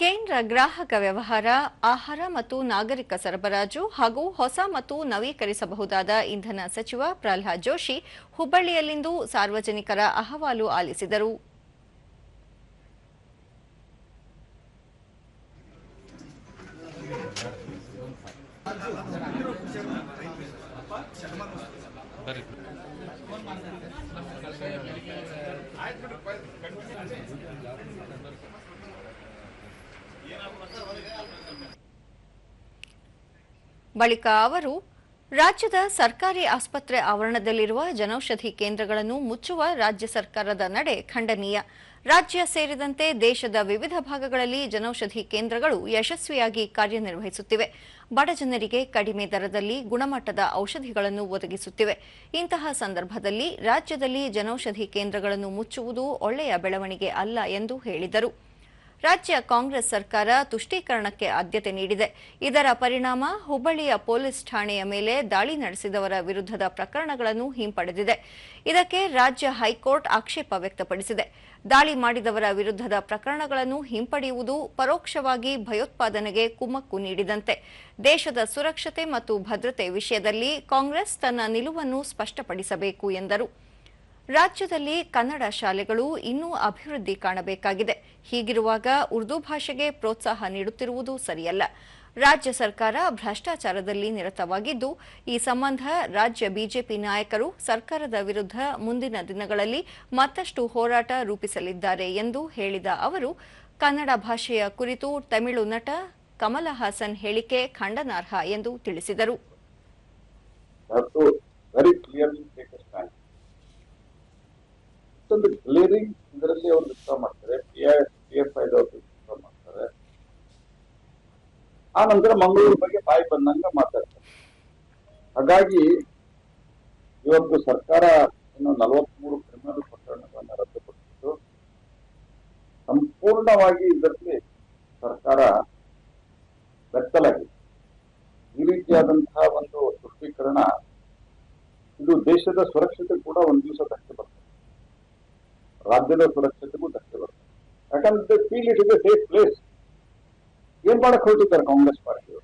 ಕೇಂದ್ರ ಗ್ರಾಹಕ ವ್ಯವಹಾರ, ಆಹಾರ ಮತ್ತು ನಾಗರಿಕ ಸರಬರಾಜು ಹಾಗೂ ಹೊಸ ಮತ್ತು ನವೀಕರಿಸಬಹುದಾದ ಇಂಧನ ಸಚಿವ ಪ್ರಹ್ಲಾದ್ ಜೋಶಿ ಹುಬ್ಬಳ್ಳಿಯಲ್ಲಿಂದು ಸಾರ್ವಜನಿಕರ ಅಹವಾಲು ಆಲಿಸಿದರು. ಬಳಿಕ ಅವರು, ರಾಜ್ಯದ ಸರ್ಕಾರಿ ಆಸ್ಪತ್ರೆ ಆವರಣದಲ್ಲಿರುವ ಜನೌಷಧಿ ಕೇಂದ್ರಗಳನ್ನು ಮುಚ್ಚುವ ರಾಜ್ಯ ಸರ್ಕಾರದ ನಡೆ ಖಂಡನೀಯ. ರಾಜ್ಯ ಸೇರಿದಂತೆ ದೇಶದ ವಿವಿಧ ಭಾಗಗಳಲ್ಲಿ ಜನೌಷಧಿ ಕೇಂದ್ರಗಳು ಯಶಸ್ವಿಯಾಗಿ ಕಾರ್ಯನಿರ್ವಹಿಸುತ್ತಿವೆ. ಬಡ ಜನರಿಗೆ ಕಡಿಮೆ ದರದಲ್ಲಿ ಗುಣಮಟ್ಟದ ಔಷಧಿಗಳನ್ನು ಒದಗಿಸುತ್ತಿವೆ. ಇಂತಹ ಸಂದರ್ಭದಲ್ಲಿ ರಾಜ್ಯದಲ್ಲಿ ಜನೌಷಧಿ ಕೇಂದ್ರಗಳನ್ನು ಮುಚ್ಚುವುದು ಒಳ್ಳೆಯ ಬೆಳವಣಿಗೆ ಅಲ್ಲ ಎಂದು ಹೇಳಿದರು. ರಾಜ್ಯ ಕಾಂಗ್ರೆಸ್ ಸರ್ಕಾರ ತುಷ್ಟೀಕರಣಕ್ಕೆ ಆದ್ಯತೆ ನೀಡಿದೆ. ಇದರ ಪರಿಣಾಮ ಹುಬ್ಬಳ್ಳಿಯ ಪೊಲೀಸ್ ಠಾಣೆಯ ಮೇಲೆ ದಾಳಿ ನಡೆಸಿದವರ ವಿರುದ್ಧದ ಪ್ರಕರಣಗಳನ್ನು ಹಿಂಪಡೆದಿದೆ. ಇದಕ್ಕೆ ರಾಜ್ಯ ಹೈಕೋರ್ಟ್ ಆಕ್ಷೇಪ ವ್ಯಕ್ತಪಡಿಸಿದೆ. ದಾಳಿ ಮಾಡಿದವರ ವಿರುದ್ಧದ ಪ್ರಕರಣಗಳನ್ನು ಹಿಂಪಡೆಯುವುದು ಪರೋಕ್ಷವಾಗಿ ಭಯೋತ್ಪಾದನೆಗೆ ಕುಮ್ಮಕ್ಕು ನೀಡಿದಂತೆ. ದೇಶದ ಸುರಕ್ಷತೆ ಮತ್ತು ಭದ್ರತೆ ವಿಷಯದಲ್ಲಿ ಕಾಂಗ್ರೆಸ್ ತನ್ನ ನಿಲುವನ್ನು ಸ್ಪಷ್ಟಪಡಿಸಬೇಕು ಎಂದರು. ರಾಜ್ಯದಲ್ಲಿ ಕನ್ನಡ ಶಾಲೆಗಳು ಇನ್ನೂ ಅಭಿವೃದ್ಧಿ ಕಾಣಬೇಕಾಗಿದೆ. ಹೀಗಿರುವಾಗ ಉರ್ದು ಭಾಷೆಗೆ ಪ್ರೋತ್ಸಾಹ ನೀಡುತ್ತಿರುವುದು ಸರಿಯಲ್ಲ. ರಾಜ್ಯ ಸರ್ಕಾರ ಭ್ರಷ್ಟಾಚಾರದಲ್ಲಿ ನಿರತವಾಗಿದ್ದು, ಈ ಸಂಬಂಧ ರಾಜ್ಯ ಬಿಜೆಪಿ ನಾಯಕರು ಸರ್ಕಾರದ ವಿರುದ್ಧ ಮುಂದಿನ ದಿನಗಳಲ್ಲಿ ಮತ್ತಷ್ಟು ಹೋರಾಟ ರೂಪಿಸಲಿದ್ದಾರೆ ಎಂದು ಹೇಳಿದ ಅವರು, ಕನ್ನಡ ಭಾಷೆಯ ಕುರಿತು ತಮಿಳು ನಟ ಕಮಲ ಹಾಸನ್ ಹೇಳಿಕೆ ಖಂಡನಾರ್ಹ ಎಂದು ತಿಳಿಸಿದರು. ಒಂದು ಗ್ಲೇರಿಂಗ್ ಇದರಲ್ಲಿ ಅವರು ವಿಶ್ವಾಸ ಮಾಡ್ತಾರೆ. ಮಾಡ್ತಾರೆ. ಆ ನಂತರ ಮಂಗಳೂರು ಬಗ್ಗೆ ಬಾಯಿ ಬಂದಂಗ ಮಾತಾಡ್ತಾರೆ. ಹಾಗಾಗಿ ಇವತ್ತು ಸರ್ಕಾರ ಇನ್ನು ನಲವತ್ಮೂರು ಕ್ರಿಮಿನಲ್ ಪ್ರಕರಣಗಳನ್ನು ರದ್ದುಪಡಿಸಿದ್ದು, ಸಂಪೂರ್ಣವಾಗಿ ಇದರಲ್ಲಿ ಸರ್ಕಾರ ಬೆತ್ತಲಾಗಿದೆ. ಈ ರೀತಿಯಾದಂತಹ ಒಂದು ತುಷ್ಟೀಕರಣ ಇದು ದೇಶದ ಸುರಕ್ಷತೆ ಕೂಡ ಒಂದು ದಿವಸ ರಾಜ್ಯದ ಸುರಕ್ಷತೆಗೂ ಧಕ್ಕೆ ಬರ್ತದೆ ಯಾಕಂದ್ರೆ feel it is a safe place ಏನ್ ಮಾಡಕ್ ಹೊರಟಿದ್ದಾರೆ ಕಾಂಗ್ರೆಸ್ ಪಾರ್ಟಿ